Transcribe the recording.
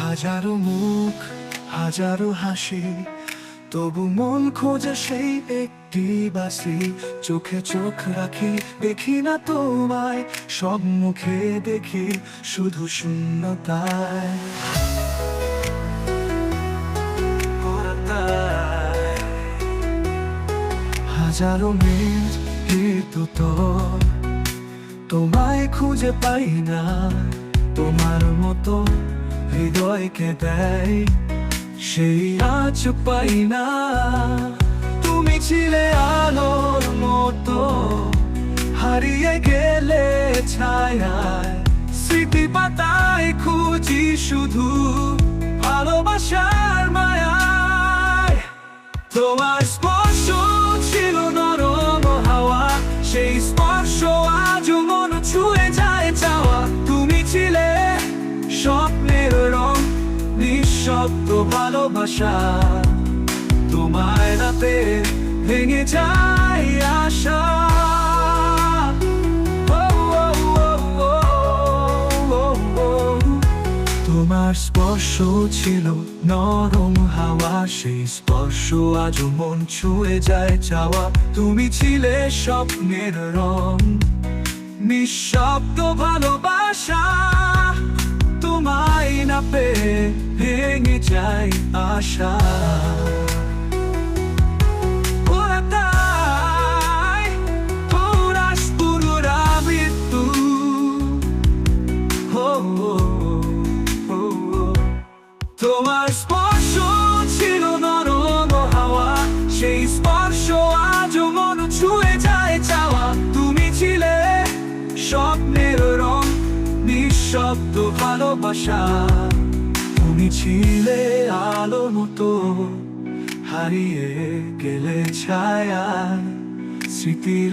হাজারো মুখ, হাজারো হাসি, তবু মন খোঁজে সেই একটি বাসি। চোখে চোখ রাখি, দেখি না তোমায়, সব মুখে দেখি, শুধু শূন্যতায়। হাজারো মিনিট কিন্তু তোর তোমায় খুঁজে পাই না, তোমার মতো হৃদয়কে দেয়, সেই আজ পাই না। তুমি ছিলে আলোর মতো, হারিয়ে গেলে ছায়ায়, স্মৃতি পাতায় খুঁজি শুধু ভালোবাসার মায়ায়। তোমার নিঃশব্দ ভালোবাসা তোমায় রাতে ভেঙে যায় আশা। তোমার স্পর্শ ছিল নরম হাওয়া, সেই স্পর্শ আজ মন ছুঁয়ে যায় চাওয়া। তুমি ছিলে স্বপ্নের রং, নিঃশব্দ ভালোবাসা। পেয়ে ভেঙে যায় আশা। তোমার স্পর্শ ছিল সেই স্পর্শ আজ মন ছুঁয়ে যায় চাওয়া তুমি ছিলে স্বপ্নের নিঃশব্দ ভালোবাসা। তুমি ছিলে আলো মতো হারিয়ে গেলে ছায়া। স্মৃতির